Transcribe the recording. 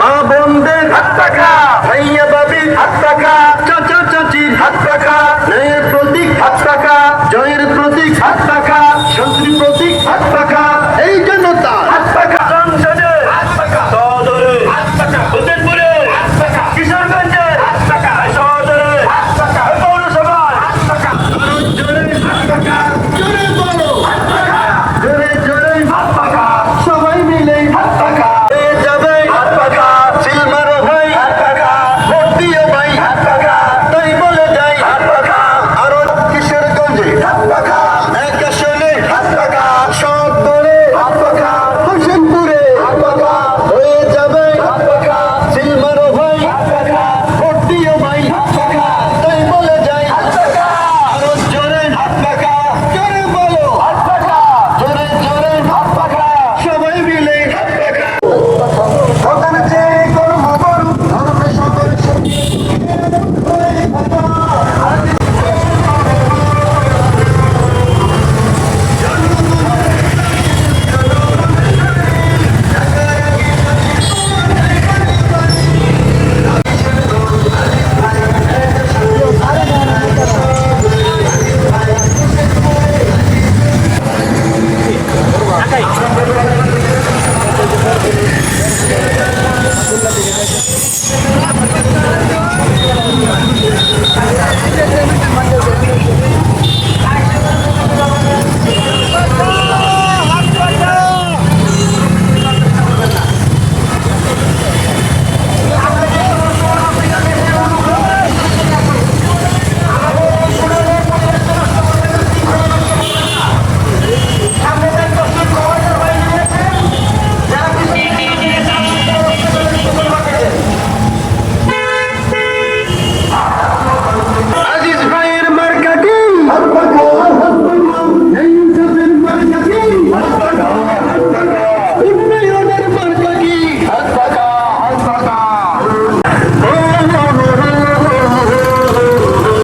মা বোনদের হাত টাকা ভাইয়া বাবির হাত টাকা চাচা চাচির হাত টাকা ন্যায়ের প্রতীক হাত টাকা জয়ের প্রতীক হাত Rapaz!